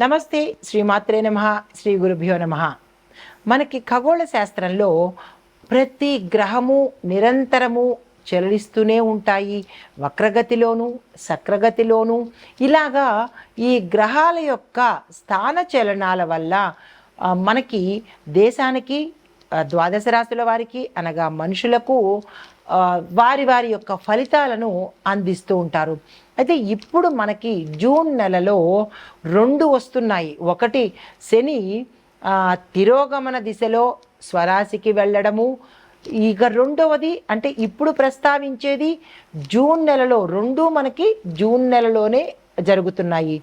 నమస్తే శ్రీమాత్రే నమ శ్రీ గురుభ్యో నమ. మనకి ఖగోళ శాస్త్రంలో ప్రతి గ్రహము నిరంతరము చెలరిస్తూనే ఉంటాయి. వక్రగతిలోను సక్రగతిలోను. ఇలాగా ఈ గ్రహాల యొక్క స్థాన చలనాల వల్ల మనకి దేశానికి ద్వాదశ రాశుల వారికి అనగా మనుషులకు వారి వారి యొక్క ఫలితాలను అందిస్తూ ఉంటారు. అయితే ఇప్పుడు మనకి జూన్ నెలలో రెండు వస్తున్నాయి. ఒకటి శని తిరోగమన దిశలో స్వరాశికి వెళ్ళడము. ఇక రెండవది అంటే ఇప్పుడు ప్రస్తావించేది జూన్ నెలలో రెండు మనకి జూన్ నెలలోనే జరుగుతున్నాయి.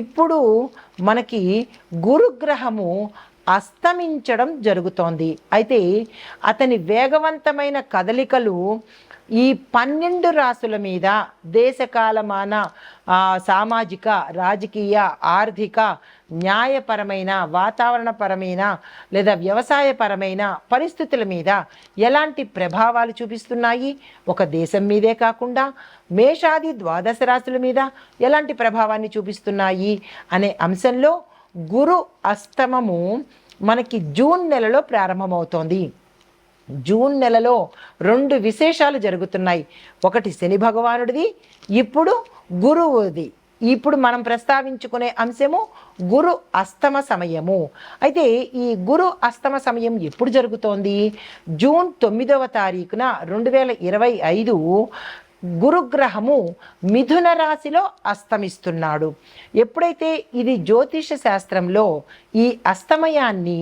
ఇప్పుడు మనకి గురుగ్రహము అస్తమించడం జరుగుతోంది. అయితే అతని వేగవంతమైన కదలికలు ఈ పన్నెండు రాసుల మీద దేశకాలమాన సామాజిక రాజకీయ ఆర్థిక న్యాయపరమైన వాతావరణపరమైన లేదా వ్యవసాయపరమైన పరిస్థితుల మీద ఎలాంటి ప్రభావాలు చూపిస్తున్నాయి? ఒక దేశం మీదే కాకుండా మేషాది ద్వాదశ రాశుల మీద ఎలాంటి ప్రభావాన్ని చూపిస్తున్నాయి? అనే అంశంలో గురు అస్తమము మనకి జూన్ నెలలో ప్రారంభమవుతోంది. జూన్ నెలలో రెండు విశేషాలు జరుగుతున్నాయి. ఒకటి శని భగవానుడిది ఇప్పుడు గురువుది. ఇప్పుడు మనం ప్రస్తావించుకునే అంశము గురు అస్తమ సమయము. అయితే ఈ గురు అస్తమ సమయం ఎప్పుడు జరుగుతోంది? జూన్ తొమ్మిదవ తారీఖున రెండు వేల ఇరవై ఐదు గురుగ్రహము మిథున రాశిలో అస్తమిస్తున్నాడు. ఎప్పుడైతే ఇది జ్యోతిష శాస్త్రంలో ఈ అస్తమయాన్ని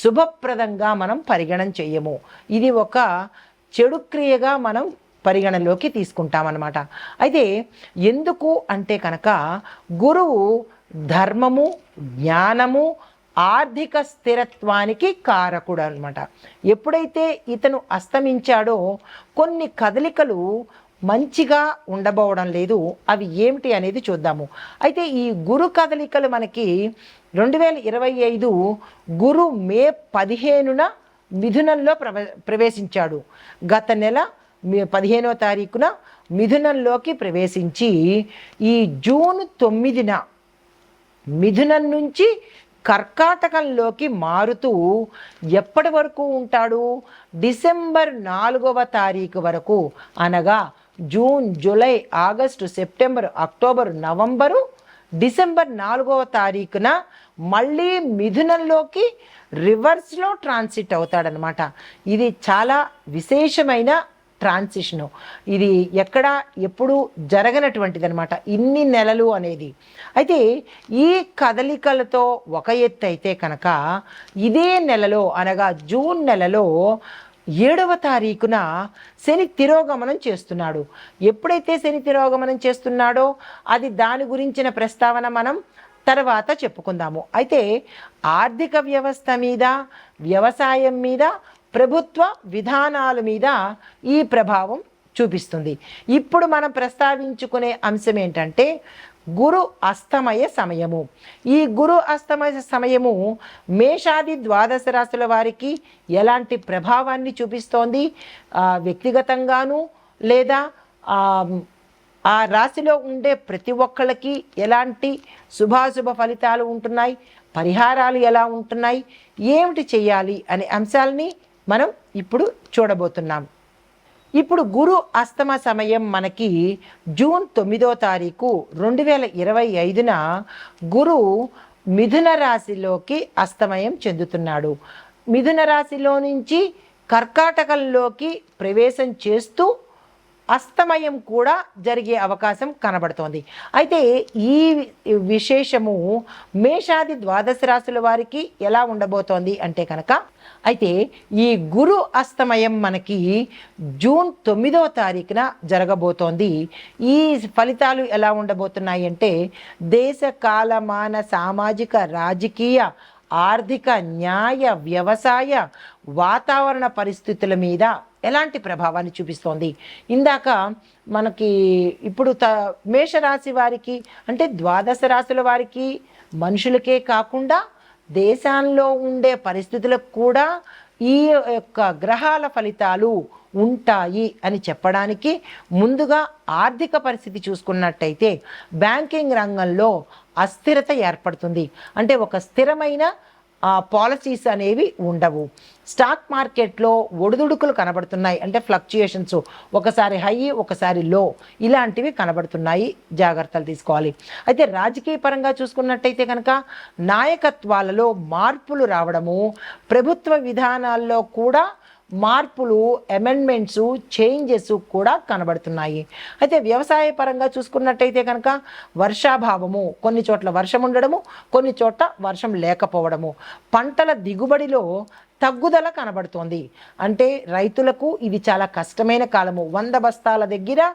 శుభప్రదంగా మనం పరిగణన చెయ్యము ఇది ఒక చెడు క్రియగా మనం పరిగణలోకి తీసుకుంటామన్నమాట. అయితే ఎందుకు అంటే కనుక గురువు ధర్మము జ్ఞానము ఆర్థిక స్థిరత్వానికి కారకుడు అనమాట ఎప్పుడైతే ఇతను అస్తమించాడో కొన్ని కదలికలు మంచిగా ఉండబోవడం లేదు. అవి ఏమిటి అనేది చూద్దాము. అయితే ఈ గురు కదలికలు మనకి రెండు వేల ఇరవై ఐదు గురు మే పదిహేనున మిథునంలో ప్రవ ప్రవేశించాడు. గత నెల మే- పదిహేనో తారీఖున మిథునంలోకి ప్రవేశించి ఈ జూన్ తొమ్మిదిన మిథునం నుంచి కర్కాటకంలోకి మారుతూ ఎప్పటి వరకు ఉంటాడు? డిసెంబర్ నాలుగవ తారీఖు వరకు అనగా June July August September October November December నాలుగవ తారీఖున మళ్ళీ మిథునంలోకి రివర్స్లో ట్రాన్సిట్ అవుతాడనమాట ఇది చాలా విశేషమైన ట్రాన్సిషను. ఇది ఎక్కడ ఎప్పుడు జరగనటువంటిది అనమాట ఇన్ని నెలలు అనేది. అయితే ఈ కదలికలతో ఒక ఎత్తు అయితే కనుక ఇదే నెలలో అనగా జూన్ నెలలో ఏడవ తారీఖున శని తిరోగమనం చేస్తున్నాడు. ఎప్పుడైతే శని తిరోగమనం చేస్తున్నాడో అది దాని గురించిన ప్రస్తావన మనం తర్వాత చెప్పుకుందాము. అయితే ఆర్థిక వ్యవస్థ మీద వ్యవసాయం మీద ప్రభుత్వ విధానాల మీద ఈ ప్రభావం చూపిస్తుంది. ఇప్పుడు మనం ప్రస్తావించుకునే అంశం ఏంటంటే గురు అస్తమయ సమయము. ఈ గురు అస్తమయ సమయము మేషాది ద్వాదశ రాశుల వారికి ఎలాంటి ప్రభావాన్ని చూపిస్తోంది? వ్యక్తిగతంగాను లేదా ఆ, ఆ రాశిలో ఉండే ప్రతి ఒక్కళ్ళకి ఎలాంటి శుభాశుభ ఫలితాలు ఉంటున్నాయి? పరిహారాలు ఎలా ఉంటున్నాయి? ఏమిటి చేయాలి? అనే అంశాలని మనం ఇప్పుడు చూడబోతున్నాం. ఇప్పుడు గురు అస్తమ సమయం మనకి జూన్ తొమ్మిదో తారీఖు రెండు వేల ఇరవై ఐదున గురు మిథున రాశిలోకి అస్తమయం చెందుతున్నాడు. మిథున రాశిలో నుంచి కర్కాటకంలోకి ప్రవేశం చేస్తూ అస్తమయం కూడా జరిగే అవకాశం కనబడుతోంది. అయితే ఈ విశేషము మేషాది ద్వాదశ రాశుల వారికి ఎలా ఉండబోతోంది అంటే కనుక అయితే ఈ గురు అస్తమయం మనకి జూన్ తొమ్మిదవ తారీఖున జరగబోతోంది. ఈ ఫలితాలు ఎలా ఉండబోతున్నాయి అంటే దేశ కాలమాన సామాజిక రాజకీయ ఆర్థిక న్యాయ వ్యవసాయ వాతావరణ పరిస్థితుల మీద ఎలాంటి ప్రభావాన్ని చూపిస్తోంది? ఇందాక మనకి ఇప్పుడు త మేషరాశి వారికి అంటే ద్వాదశ రాశుల వారికి మనుషులకే కాకుండా దేశాల్లో ఉండే పరిస్థితులకు కూడా ఈ యొక్క గ్రహాల ఫలితాలు ఉంటాయి అని చెప్పడానికి ముందుగా ఆర్థిక పరిస్థితి చూసుకున్నట్టయితే బ్యాంకింగ్ రంగంలో అస్థిరత ఏర్పడుతుంది. అంటే ఒక స్థిరమైన పాలసీస్ అనేవి ఉండవు. స్టాక్ మార్కెట్లో ఒడిదుడుకులు కనబడుతున్నాయి. అంటే ఫ్లక్చుయేషన్స్. ఒకసారి హై ఒకసారి లో. ఇలాంటివి కనబడుతున్నాయి. జాగ్రత్తలు తీసుకోవాలి. అయితే రాజకీయ పరంగా చూసుకున్నట్టయితే కనుక నాయకత్వాలలో మార్పులు రావడము ప్రభుత్వ విధానాల్లో కూడా మార్పులు అమెండ్మెంట్స్ చేంజెస్ కూడా కనబడుతున్నాయి. అయితే వ్యవసాయ పరంగా చూసుకున్నట్టయితే కనుక వర్షాభావము కొన్ని చోట్ల వర్షం ఉండడము కొన్ని చోట్ల వర్షం లేకపోవడము. పంటల దిగుబడిలో తగ్గుదల కనబడుతోంది. అంటే రైతులకు ఇది చాలా కష్టమైన కాలము. వంద బస్తాల దగ్గర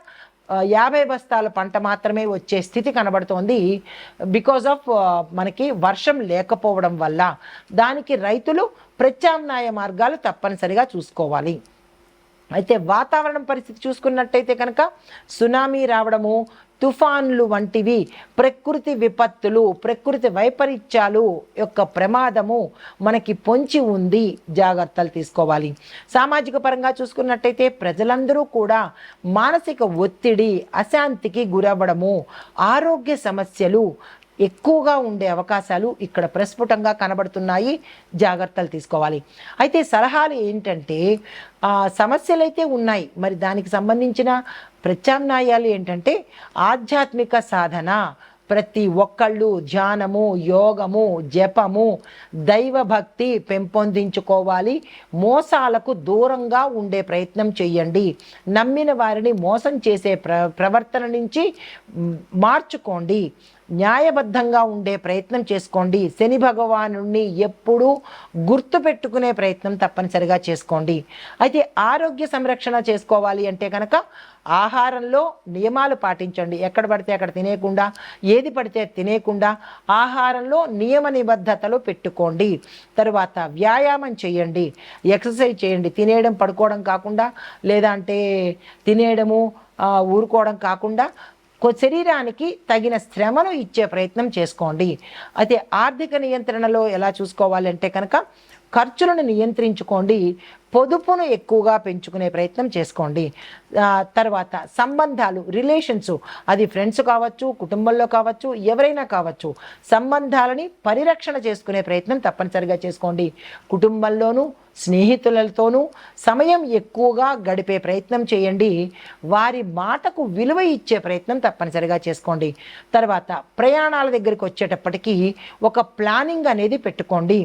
యాభై బస్తాల పంట మాత్రమే వచ్చే స్థితి కనబడుతోంది. బికాజ్ ఆఫ్ మనకి వర్షం లేకపోవడం వల్ల దానికి రైతులు ప్రత్యామ్నాయ మార్గాలు తప్పనిసరిగా చూసుకోవాలి. అయితే వాతావరణం పరిస్థితి చూసుకున్నట్టయితే కనుక సునామీ రావడము తుఫాన్లు వంటివి ప్రకృతి విపత్తులు ప్రకృతి వైపరీత్యాలు యొక్క ప్రమాదము మనకి పొంచి ఉంది. జాగ్రత్తలు తీసుకోవాలి. సామాజిక పరంగా చూసుకున్నట్టయితే ప్రజలందరూ కూడా మానసిక ఒత్తిడి అశాంతికి గురవ్వడము ఆరోగ్య సమస్యలు ఎక్కువగా ఉండే అవకాశాలు ఇక్కడ ప్రస్ఫుటంగా కనబడుతున్నాయి. జాగ్రత్తలు తీసుకోవాలి. అయితే సలహాలు ఏంటంటే సమస్యలు అయితే ఉన్నాయి. మరి దానికి సంబంధించిన ప్రత్యామ్నాయాలు ఏంటంటే ఆధ్యాత్మిక సాధన. ప్రతి ఒక్కళ్ళు ధ్యానము యోగము జపము దైవభక్తి పెంపొందించుకోవాలి. మోసాలకు దూరంగా ఉండే ప్రయత్నం చేయండి నమ్మిన వారిని మోసం చేసే ప్ర ప్రవర్తన నుంచి మార్చుకోండి. న్యాయబద్ధంగా ఉండే ప్రయత్నం చేసుకోండి. శని భగవాను ఎప్పుడూ గుర్తు పెట్టుకునే ప్రయత్నం తప్పనిసరిగా చేసుకోండి. అయితే ఆరోగ్య సంరక్షణ చేసుకోవాలి అంటే కనుక ఆహారంలో నియమాలు పాటించండి. ఎక్కడ పడితే అక్కడ తినేయకుండా ఏది పడితే అది తినేయకుండా ఆహారంలో నియమ నిబద్ధతలు పెట్టుకోండి. తరువాత వ్యాయామం చేయండి. ఎక్సర్సైజ్ చేయండి. తినేయడం పడుకోవడం కాకుండా లేదా అంటే తినేయడము ఊరుకోవడం కాకుండా శరీరానికి తగిన శ్రమను ఇచ్చే ప్రయత్నం చేసుకోండి. అయితే ఆర్థిక నియంత్రణలో ఎలా చూసుకోవాలంటే కనుక ఖర్చులను నియంత్రించుకోండి పొదుపును ఎక్కువగా పెంచుకునే ప్రయత్నం చేసుకోండి. తర్వాత సంబంధాలు రిలేషన్స్ అది ఫ్రెండ్స్ కావచ్చు కుటుంబంలో కావచ్చు ఎవరైనా కావచ్చు సంబంధాలని పరిరక్షణ చేసుకునే ప్రయత్నం తప్పనిసరిగా చేసుకోండి. కుటుంబంలోనూ స్నేహితులతోనూ సమయం ఎక్కువగా గడిపే ప్రయత్నం చేయండి. వారి మాటకు విలువ ఇచ్చే ప్రయత్నం తప్పనిసరిగా చేసుకోండి. తర్వాత ప్రయాణాల దగ్గరికి వచ్చేటప్పటికీ ఒక ప్లానింగ్ అనేది పెట్టుకోండి.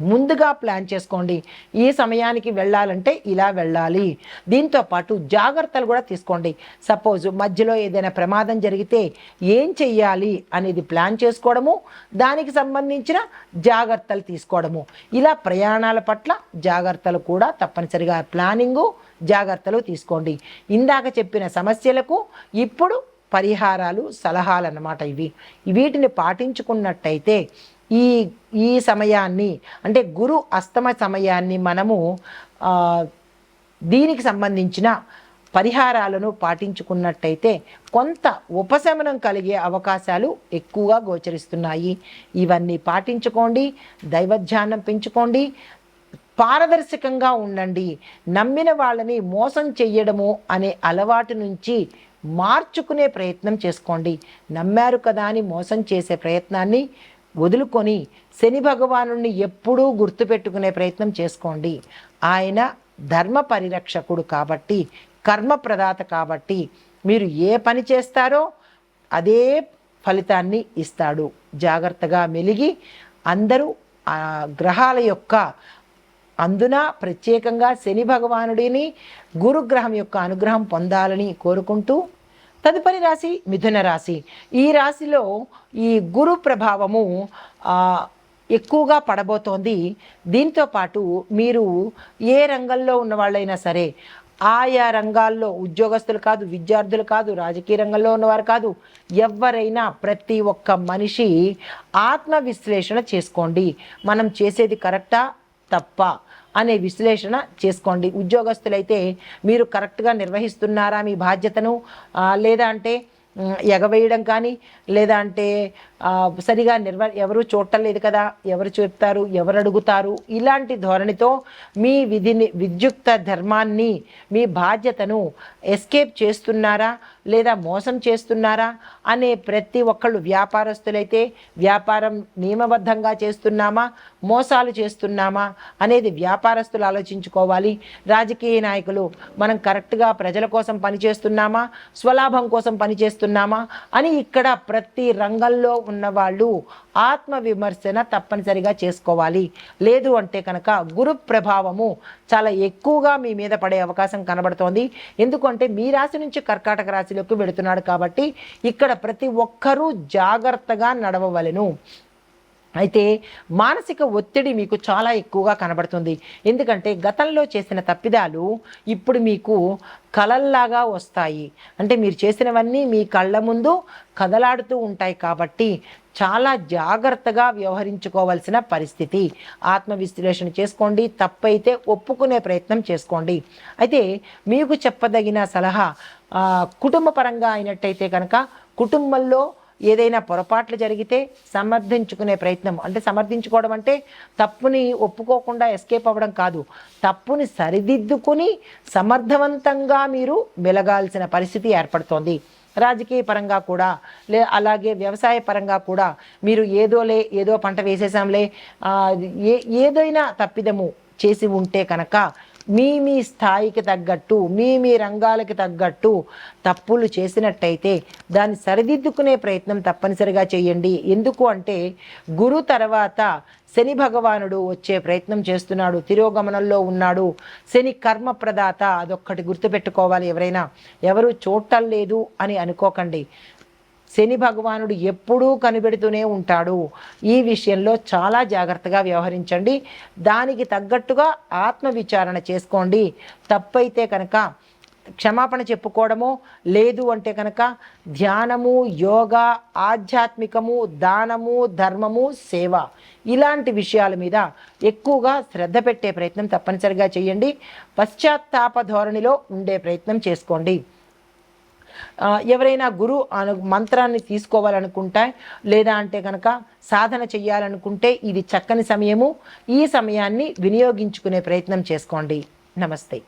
ముందుగా ప్లాన్ చేసుకోండి. ఈ సమయానికి వెళ్ళాలంటే ఇలా వెళ్ళాలి. దీంతో పాటు జాగ్రత్తలు కూడా తీసుకోండి. సపోజ్ మధ్యలో ఏదైనా ప్రమాదం జరిగితే ఏం చెయ్యాలి అనేది ప్లాన్ చేసుకోవడము దానికి సంబంధించిన జాగ్రత్తలు తీసుకోవడము. ఇలా ప్రయాణాల పట్ల జాగ్రత్తలు కూడా తప్పనిసరిగా ప్లానింగు జాగ్రత్తలు తీసుకోండి. ఇందాక చెప్పిన సమస్యలకు ఇప్పుడు పరిహారాలు సలహాలు అన్నమాట ఇవి. వీటిని పాటించుకున్నట్టయితే ఈ ఈ సమయాన్ని అంటే గురు అస్తమ సమయాన్ని మనము దీనికి సంబంధించిన పరిహారాలను పాటించుకున్నట్టయితే కొంత ఉపశమనం కలిగే అవకాశాలు ఎక్కువగా గోచరిస్తున్నాయి. ఇవన్నీ పాటించుకోండి దైవధ్యానం పెంచుకోండి పారదర్శకంగా ఉండండి. నమ్మిన వాళ్ళని మోసం చెయ్యడము అనే అలవాటు నుంచి మార్చుకునే ప్రయత్నం చేసుకోండి. నమ్మారు కదా అని మోసం చేసే ప్రయత్నాన్ని వదులుకొని శని భగవాను ఎప్పుడూ గుర్తుపెట్టుకునే ప్రయత్నం చేసుకోండి. ఆయన ధర్మ పరిరక్షకుడు కాబట్టి కర్మ ప్రదాత కాబట్టి మీరు ఏ పని చేస్తారో అదే ఫలితాన్ని ఇస్తాడు. జాగ్రత్తగా మెలిగి అందరూ ఆ గ్రహాల యొక్క అందున ప్రత్యేకంగా శని భగవానుడిని గురుగ్రహం యొక్క అనుగ్రహం పొందాలని కోరుకుంటూ తదుపరి రాశి మిథున రాశి. ఈ రాశిలో ఈ గురు ప్రభావము ఎక్కువగా పడబోతోంది. దీంతో పాటు మీరు ఏ రంగంలో ఉన్న వాళ్ళైనా సరే ఆయా రంగాల్లో ఉద్యోగస్తులు కాదు విద్యార్థులు కాదు రాజకీయ రంగంలో ఉన్నవారు కాదు ఎవరైనా ప్రతి ఒక్క మనిషి ఆత్మవిశ్లేషణ చేసుకోండి. మనం చేసేది కరెక్టా? తప్ప. అనే విశ్లేషణ చేసుకోండి. ఉద్యోగస్తులైతే మీరు కరెక్ట్గా నిర్వహిస్తున్నారా మీ బాధ్యతను? లేదా అంటే ఎగవేయడం కానీ లేదా అంటే సరిగా నిర్వ ఎవరు చూడటం కదా ఎవరు చెప్తారు ఎవరు అడుగుతారు ఇలాంటి ధోరణితో మీ విధిని విద్యుక్త ధర్మాన్ని మీ బాధ్యతను ఎస్కేప్ చేస్తున్నారా లేదా మోసం చేస్తున్నారా అనే ప్రతి ఒక్కళ్ళు వ్యాపారస్తులైతే వ్యాపారం నియమబద్ధంగా చేస్తున్నామా మోసాలు చేస్తున్నామా అనేది వ్యాపారస్తులు ఆలోచించుకోవాలి. రాజకీయ నాయకులు మనం కరెక్ట్గా ప్రజల కోసం పనిచేస్తున్నామా స్వలాభం కోసం పనిచేస్తున్నామా అని ఇక్కడ ప్రతి రంగంలో ఉన్నవాళ్ళు ఆత్మ విమర్శన తప్పనిసరిగా చేసుకోవాలి. లేదు అంటే కనుక గురు ప్రభావము చాలా ఎక్కువగా మీ మీద పడే అవకాశం కనబడుతోంది. ఎందుకంటే మీ రాశి నుంచి కర్కాటక రాశిలోకి వెళుతున్నాడు కాబట్టి ఇక్కడ ప్రతి ఒక్కరూ జాగ్రత్తగా నడవవలెను. అయితే మానసిక ఒత్తిడి మీకు చాలా ఎక్కువగా కనబడుతుంది. ఎందుకంటే గతంలో చేసిన తప్పిదాలు ఇప్పుడు మీకు కలల్లాగా వస్తాయి. అంటే మీరు చేసినవన్నీ మీ కళ్ళ ముందు కదలాడుతూ ఉంటాయి కాబట్టి చాలా జాగ్రత్తగా వ్యవహరించుకోవాల్సిన పరిస్థితి. ఆత్మవిశ్లేషణ చేసుకోండి తప్పైతే ఒప్పుకునే ప్రయత్నం చేసుకోండి. అయితే మీకు చెప్పదగిన సలహా కుటుంబపరంగా కుటుంబ పరంగా అయినట్టయితే కనుక కుటుంబంలో ఏదైనా పొరపాట్లు జరిగితే సమర్థించుకునే ప్రయత్నం. అంటే సమర్థించుకోవడం అంటే తప్పుని ఒప్పుకోకుండా ఎస్కేప్ అవ్వడం కాదు. తప్పుని సరిదిద్దుకుని సమర్థవంతంగా మీరు మెలగాల్సిన పరిస్థితి ఏర్పడుతోంది. రాజకీయ పరంగా కూడా లే అలాగే వ్యవసాయ పరంగా కూడా మీరు ఏదోలే ఏదో పంట వేసేసాంలే ఏ ఏదైనా తప్పిదము చేసి ఉంటే కనుక మీ మీ స్థాయికి తగ్గట్టు మీ మీ రంగాలకి తగ్గట్టు తప్పులు చేసినట్టయితే దాన్ని సరిదిద్దుకునే ప్రయత్నం తప్పనిసరిగా చేయండి. ఎందుకు అంటే గురు తర్వాత శని భగవానుడు వచ్చే ప్రయత్నం చేస్తున్నాడు తిరోగమనంలో ఉన్నాడు. శని కర్మ ప్రదాత అదొక్కటి గుర్తుపెట్టుకోవాలి ఎవరైనా. ఎవరు చూడటం లేదు అని అనుకోకండి. శని భగవానుడు ఎప్పుడూ కనిపెడుతూనే ఉంటాడు. ఈ విషయంలో చాలా జాగ్రత్తగా వ్యవహరించండి. దానికి తగ్గట్టుగా ఆత్మవిచారణ చేసుకోండి. తప్పైతే కనుక క్షమాపణ చెప్పుకోవడము లేదు అంటే కనుక ధ్యానము యోగా ఆధ్యాత్మికము దానము ధర్మము సేవ ఇలాంటి విషయాల మీద ఎక్కువగా శ్రద్ధ పెట్టే ప్రయత్నం తప్పనిసరిగా చేయండి. పశ్చాత్తాప ధోరణిలో ఉండే ప్రయత్నం చేసుకోండి. ఎవరైనా గురు అను మంత్రాన్ని తీసుకోవాలనుకుంటే లేదా అంటే కనుక సాధన చేయాలనుకుంటే ఇది చక్కని సమయము. ఈ సమయాన్ని వినియోగించుకునే ప్రయత్నం చేసుకోండి. నమస్తే.